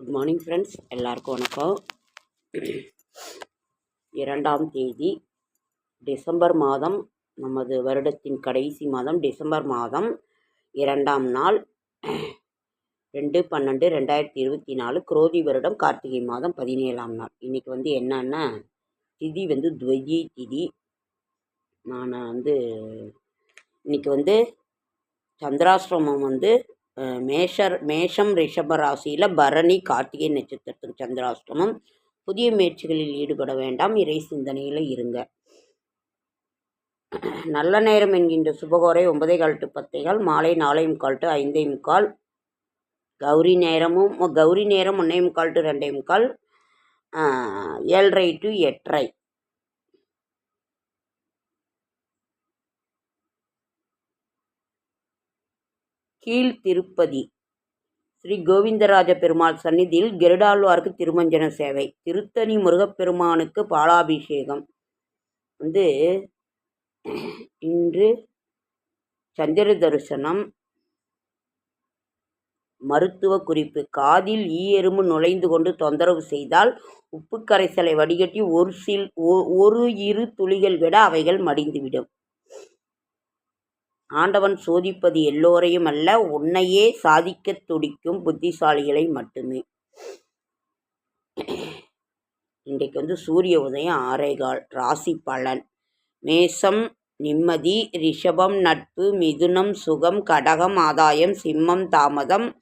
Good morning friends எல்லாருக்கும் வணக்கம். இரண்டாம் தேதி டிசம்பர் மாதம் நமது வருடத்தின் கடைசி மாதம் டிசம்பர் மாதம் இரண்டாம் நாள் ரெண்டு பன்னெண்டு ரெண்டாயிரத்தி இருபத்தி நாலு குரோதி வருடம் கார்த்திகை மாதம் பதினேழாம் நாள். இன்றைக்கி வந்து என்னென்னா திதி வந்து துவஜி திதி. நான் வந்து இன்றைக்கி வந்து சந்திராசிரமம் வந்து மேஷர் மேஷம் ரிஷப ராசியில் பரணி கார்த்திகை நட்சத்திரத்தின் சந்திராஷ்டமம். புதிய முயற்சிகளில் ஈடுபட வேண்டாம். இறை சிந்தனையில் இருங்க. நல்ல நேரம் என்கின்ற சுபகோரை ஒன்பதே கால் டு பத்தைகள் மாலை நாலே முக்கால் டு ஐந்தே முக்கால் கௌரி நேரமும் கௌரி நேரம் ஒன்றே முக்கால் டு ரெண்டே முக்கால் ஏழரை டு எட்டரை. கீழ் திருப்பதி ஸ்ரீ கோவிந்தராஜ பெருமாள் சந்நிதியில் கெருடாழ்வார்க்கு திருமஞ்சன சேவை. திருத்தணி முருகப்பெருமானுக்கு பாலாபிஷேகம். வந்து இன்று சந்திர தரிசனம். மருத்துவ குறிப்பு. காதில் ஈ எறும்பு நுழைந்து கொண்டு தொந்தரவு செய்தால் உப்பு கரைசலை வடிகட்டி ஒரு சில் ஒ- ஒரு இரு துளிகள் விட அவைகள் மடிந்துவிடும். ஆண்டவன் சோதிப்பது எல்லோரையும் அல்ல உன்னையே சாதிக்கத் துடிக்கும் புத்திசாலிகளை மட்டுமே. இன்றைக்கு வந்து சூரிய உதயம் ஆரைகால் ராசி பலன். மேசம் நிம்மதி ரிஷபம் நட்பு மிதுனம் சுகம் கடகம் ஆதாயம் சிம்மம் தாமதம்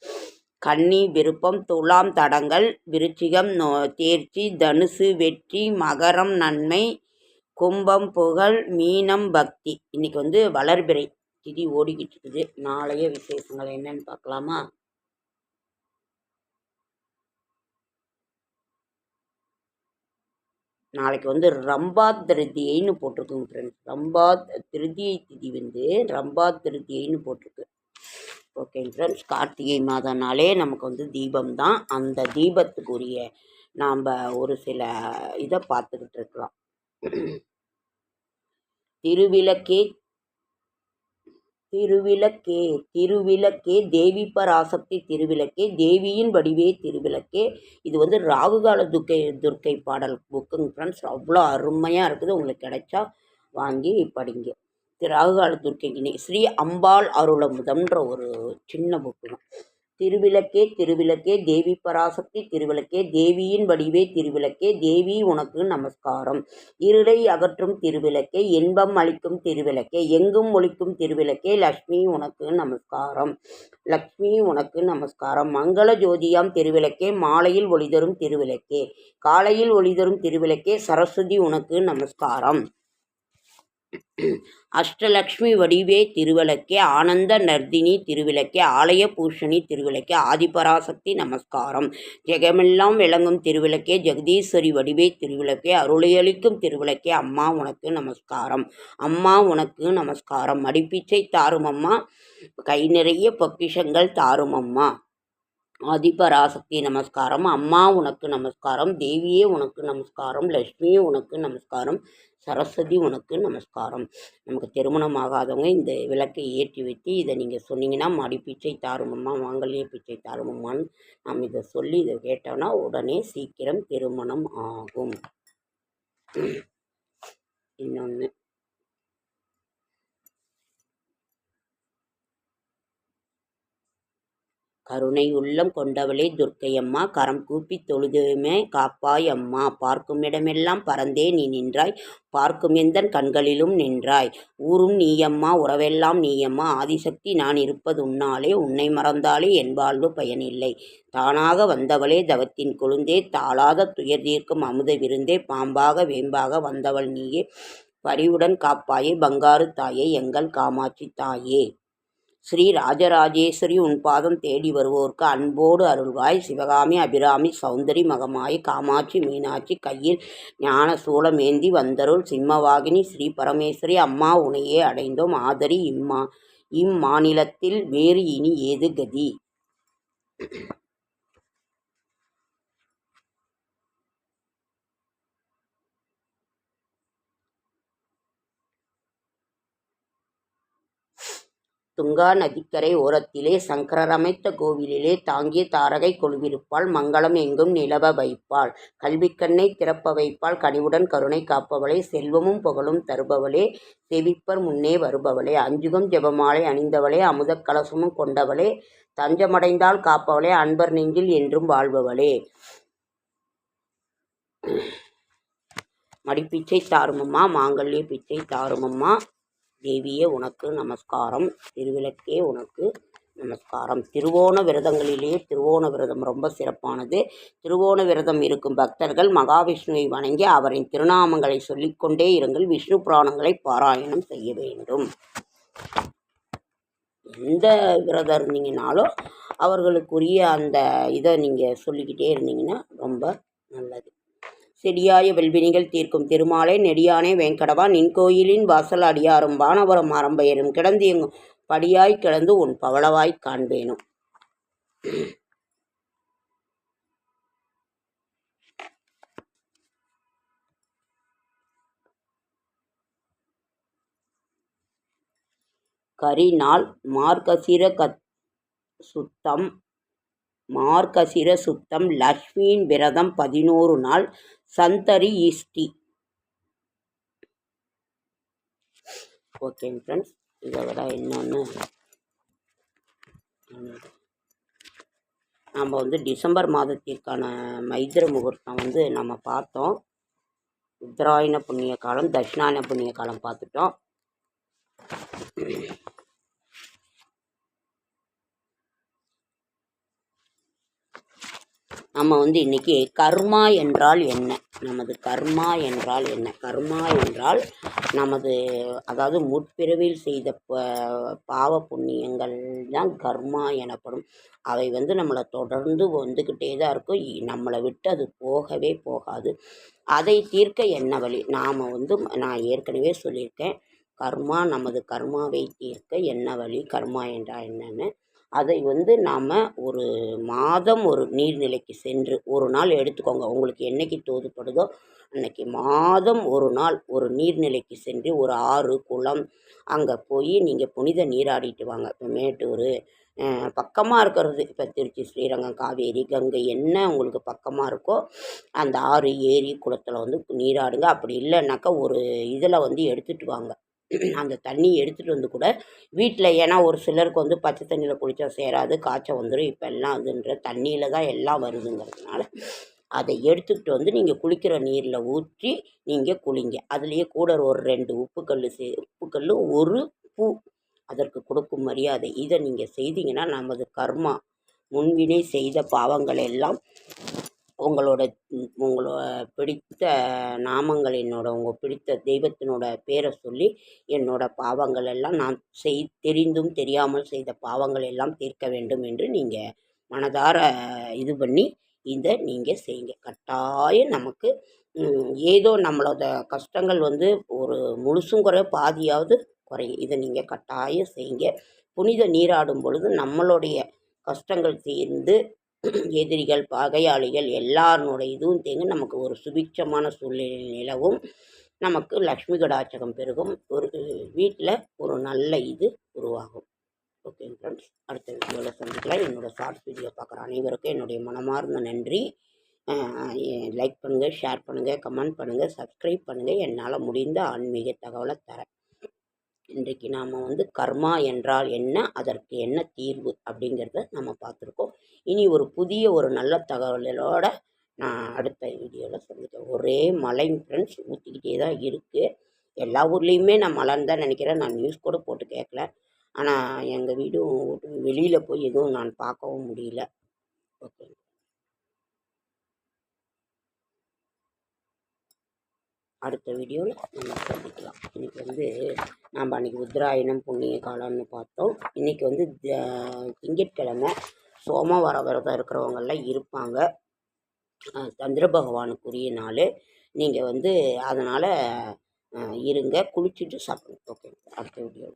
கன்னி விருப்பம் துலாம் தடங்கள் விருச்சிகம் நோ தேர்ச்சி தனுசு வெற்றி மகரம் நன்மை கும்பம் புகழ் மீனம் பக்தி. இன்னைக்கு வந்து வளர்பிறை. திதி ஓடிக்கிட்டு இருக்குது. நாளைய விசேஷங்கள் என்னன்னு பார்க்கலாமா? நாளைக்கு வந்து ரம்பா திருதியைன்னு போட்டிருக்குங்க ஃப்ரெண்ட்ஸ் ரம்பா திருதியை திதி வந்து ரம்பா திருதியைன்னு போட்டிருக்கு. ஓகேங்க ஃப்ரெண்ட்ஸ் கார்த்திகை மாதம்னாலே நமக்கு வந்து தீபம் தான் அந்த தீபத்துக்குரிய நாம் ஒரு சில இதை பார்த்துக்கிட்டு இருக்கலாம். திருவிளக்கே திருவிளக்கே திருவிளக்கே தேவி பராசக்தி திருவிளக்கே தேவியின் வடிவே திருவிளக்கே. இது வந்து ராகுகால துர்க்கை துர்க்கை பாடல் புக்குங்க ஃப்ரெண்ட்ஸ் அவ்வளோ அருமையாக இருக்குது. உங்களுக்கு கிடைச்சா வாங்கி படிங்க. திரு ராகுகால துர்க்கைக்கு ஸ்ரீ அம்பாள் அருளமுதம்ன்ற ஒரு சின்ன புக்கு திருவிளக்கே திருவிளக்கே தேவி பராசக்தி திருவிளக்கே தேவியின் வடிவே திருவிளக்கே தேவி உனக்கு நமஸ்காரம். இருளை அகற்றும் திருவிளக்கே இன்பம் அளிக்கும் திருவிளக்கே எங்கும் ஒளிக்கும் திருவிளக்கே லக்ஷ்மி உனக்கு நமஸ்காரம். லக்ஷ்மி உனக்கு நமஸ்காரம். மங்கள ஜோதியாம் திருவிளக்கே மாலையில் ஒளிதரும் திருவிளக்கே காலையில் ஒளிதரும் திருவிளக்கே சரஸ்வதி உனக்கு நமஸ்காரம். அஷ்டலக்ஷ்மி வடிவே திருவிளக்கே ஆனந்த நர்தினி திருவிளக்கே ஆலய பூஷணி திருவிளக்கே ஆதிபராசக்தி நமஸ்காரம். ஜெகமெல்லாம் விளங்கும் திருவிளக்கே ஜெகதீஸ்வரி வடிவே திருவிளக்கே அருளையளிக்கும் திருவிளக்கே அம்மா உனக்கு நமஸ்காரம். அம்மா உனக்கு நமஸ்காரம். அடிப்பிச்சை தாரும் அம்மா கை நிறைய பொக்கிஷங்கள் தாரும் அம்மா. ஆதிபராசக்தி நமஸ்காரம் அம்மா உனக்கு நமஸ்காரம் தேவியே உனக்கு நமஸ்காரம் லக்ஷ்மியே உனக்கு நமஸ்காரம் சரஸ்வதி உனக்கு நமஸ்காரம். நமக்கு திருமணம் ஆகாதவங்க இந்த விளக்கை ஏற்றி வைத்து இதை நீங்கள் சொன்னீங்கன்னா மடி பிச்சை தாருமம்மா மாங்கல்ய பிச்சை தாருமம்மான்னு நாம் இதை சொல்லி இதை கேட்டோன்னா உடனே சீக்கிரம் திருமணம் ஆகும். இன்னொன்று கருணை உள்ளம் கொண்டவளே துர்க்கையம்மா கரம் கூப்பி தொழுதுமே காப்பாய் அம்மா பார்க்கும் இடமெல்லாம் பறந்தே நீ நின்றாய். பார்க்கும் எந்தன் கண்களிலும் நின்றாய். ஊரும் நீயம்மா உறவெல்லாம் நீயம்மா. ஆதிசக்தி நான் இருப்பது உன்னாலே உன்னை மறந்தாலே என் வாழ்வு பயனில்லை. தானாக வந்தவளே தவத்தின் கொழுந்தே தாளாத துயர் தீர்க்கும் அமுத விருந்தே பாம்பாக வேம்பாக வந்தவள் நீயே. பரிவுடன் காப்பாயே பங்காரு தாயே எங்கள் காமாட்சி தாயே. ஸ்ரீ ராஜராஜேஸ்வரி உன் பாதம் தேடி வருவோர்க்கு அன்போடு அருள்வாய். சிவகாமி அபிராமி சௌந்தரி மகமாய் காமாட்சி மீனாட்சி கையில் ஞான சூளமேந்தி வந்தருள் சிம்மவாகினி ஸ்ரீ பரமேஸ்வரி அம்மா உனையே அடைந்தோம். ஆதரி இம்மா இம்மாநிலத்தில் வேறு இனி ஏது கதி? துங்கா நதிக்கரை ஓரத்திலே சங்கரர் அமைத்த கோவிலிலே தாங்கிய தாரகை கொழுவிருப்பாள். மங்களம் எங்கும் நிலவ வைப்பாள். கல்விக்கண்ணை திறப்ப வைப்பாள். கனிவுடன் கருணை காப்பவளே செல்வமும் புகழும் தருபவளே செவிப்பர் முன்னே வருபவளே அஞ்சுகம் ஜெபமாலை அணிந்தவளே அமுதக் கலசமும் கொண்டவளே தஞ்சமடைந்தால் காப்பவளே அன்பர் நெஞ்சில் என்றும் வாழ்பவளே. மடிப்பிச்சை தாருமம்மா மாங்கல்ய பிச்சை தாருமம்மா. தேவியே உனக்கு நமஸ்காரம். திருவிளக்கே உனக்கு நமஸ்காரம். திருவோண விரதங்களிலேயே திருவோண விரதம் ரொம்ப சிறப்பானது. திருவோண விரதம் இருக்கும் பக்தர்கள் மகாவிஷ்ணுவை வணங்கி அவரின் திருநாமங்களை சொல்லிக்கொண்டே இருங்கள். விஷ்ணு புராணங்களை பாராயணம் செய்ய வேண்டும். எந்த விரதம் இருந்தீங்கனாலும் அவர்களுக்குரிய அந்த இதை நீங்கள் சொல்லிக்கிட்டே இருந்தீங்கன்னா ரொம்ப செடியாய வெல்வினிகள் தீர்க்கும் திருமாலை நெடியானே வேங்கடவா. நின் கோயிலின் வாசல் அடியாரும் வானவரம் ஆரம்பெயரும் கிடந்து எங்கும் படியாய் கிடந்து உன் பவளவாய் காண்பேனும். கரிநாள் மார்கசிர கத் சுத்தம் மார்கசிர சுத்தம் லக்ஷ்மியின் விரதம் பதினோரு நாள். சந்தரி ஈஸ்டி. ஓகேங்க ஃப்ரெண்ட்ஸ் இதை விட இன்னொன்று நம்ம வந்து டிசம்பர் மாதத்திற்கான மைத்திர முகூர்த்தம் வந்து நம்ம பார்த்தோம். உத்தராயண புண்ணிய காலம் தட்சிணாயன புண்ணிய காலம் பார்த்துட்டோம். நம்ம வந்து இன்றைக்கி கர்மா என்றால் என்ன? நமது கர்மா என்றால் என்ன? கர்மா என்றால் நமது அதாவது முற்பிறவியில் செய்த ப பாவ புண்ணியங்கள் தான் கர்மா எனப்படும். அவை வந்து நம்மளை தொடர்ந்து வந்துக்கிட்டே தான் இருக்கும். நம்மளை விட்டு அது போகவே போகாது. அதை தீர்க்க என்ன வழி? நாம் வந்து நான் ஏற்கனவே சொல்லியிருக்கேன். கர்மா நமது கர்மாவை தீர்க்க என்ன வழி? கர்மா என்றால் என்னென்னு. அதை வந்து நாம் ஒரு மாதம் ஒரு நீர்நிலைக்கு சென்று ஒரு நாள் எடுத்துக்கோங்க. உங்களுக்கு என்றைக்கு தோதுப்படுதோ அன்றைக்கி மாதம் ஒரு நாள் ஒரு நீர்நிலைக்கு சென்று ஒரு ஆறு குளம் அங்கே போய் நீங்கள் புனித நீராடிட்டு வாங்க. இப்போ மேட்டூர் பக்கமாக இருக்கிறது. இப்போ திருச்சி ஸ்ரீரங்கம் காவேரி கங்கை என்ன உங்களுக்கு பக்கமாக இருக்கோ அந்த ஆறு ஏரி குளத்தில் வந்து நீராடுங்க. அப்படி இல்லைன்னாக்கா ஒரு இதில் வந்து எடுத்துகிட்டு வாங்க. அந்த தண்ணி எடுத்துகிட்டு வந்து கூட வீட்டில் ஏன்னா ஒரு சிலருக்கு வந்து பச்சை தண்ணியில் குளித்தா சேராது காய்ச்சல் வந்துடும் இப்போ எல்லாம் அதுன்ற தண்ணியில் தான் எல்லாம் வருதுங்கிறதுனால அதை எடுத்துக்கிட்டு வந்து நீங்கள் குளிக்கிற நீரில் ஊற்றி நீங்கள் குளிங்க. அதுலேயே கூட ஒரு ரெண்டு உப்புக்கல் சே உப்புக்கல் ஒரு பூ அதற்கு கொடுக்கும் மரியாதை. இதை நீங்கள் செய்தீங்கன்னா நமது கர்மா முன்வினை செய்த பாவங்கள் எல்லாம் உங்களோட உங்களோட பிடித்த நாமங்கள் என்னோட உங்கள் பிடித்த தெய்வத்தினோட பேரை சொல்லி என்னோடய பாவங்கள் எல்லாம் நான் செய் தெரிந்தும் தெரியாமல் செய்த பாவங்கள் எல்லாம் தீர்க்க வேண்டும் என்று நீங்கள் மனதார இது பண்ணி இதை நீங்கள் செய்யுங்க. கட்டாயம் நமக்கு ஏதோ நம்மளோட கஷ்டங்கள் வந்து ஒரு முழுசும் குறைய பாதியாவது குறையும். இதை நீங்கள் கட்டாயம் செய்யுங்க. புனித நீராடும் பொழுது நம்மளுடைய கஷ்டங்கள் தீர்ந்து எதிரிகள் பகையாளிகள் எல்லாருனுடைய இதுவும் தேங்க நமக்கு ஒரு சுபிட்சமான சூழ்நிலை நிலவும். நமக்கு லக்ஷ்மி கடாச்சகம் பெருகும். ஒரு வீட்டில் ஒரு நல்ல இது உருவாகும். ஓகே ஃப்ரெண்ட்ஸ் அடுத்த வீடியோவில் சந்திக்கலாம். என்னோடய ஷார்ட்ஸ் வீடியோ பார்க்குற அனைவருக்கும் என்னுடைய மனமார்ந்த நன்றி. லைக் பண்ணுங்கள் ஷேர் பண்ணுங்கள் கமெண்ட் பண்ணுங்கள் சப்ஸ்கிரைப் பண்ணுங்கள் என்னால் முடிந்த ஆன்மீக தகவலை தரேன். இன்றைக்கு நாம் வந்து கர்மா என்றால் என்ன அதற்கு என்ன தீர்வு அப்படிங்கிறத நம்ம பார்த்துருக்கோம். இனி ஒரு புதிய ஒரு நல்ல தகவலோட நான் அடுத்த வீடியோவில் சந்திக்கிறேன். ஒரே மழை ஃப்ரெண்ட்ஸ் ஊற்றிக்கிட்டே தான் இருக்குது எல்லா ஊர்லேயுமே நான் மழைன்னு தான் நினைக்கிறேன். நான் நியூஸ் கூட போட்டு கேட்கல ஆனால் எங்கள் வீடும் வெளியில் போய் எதுவும் நான் பார்க்கவும் முடியல. ஓகே. அடுத்த வீடியோவில் நம்ம சந்திக்கலாம். இன்றைக்கி வந்து நாம் அன்றைக்கி உத்ராயணம் புண்ணிய காலம்னு பார்த்தோம். இன்றைக்கி வந்து திங்கட்கிழமை. சோமவார விரதம் இருக்கிறவங்கெல்லாம் இருப்பாங்க. சந்திர பகவானுக்குரிய நாள். நீங்கள் வந்து அதனால் இருங்க. குளிச்சுட்டு சாப்பிடுங்க. ஓகே அடுத்த வீடியோ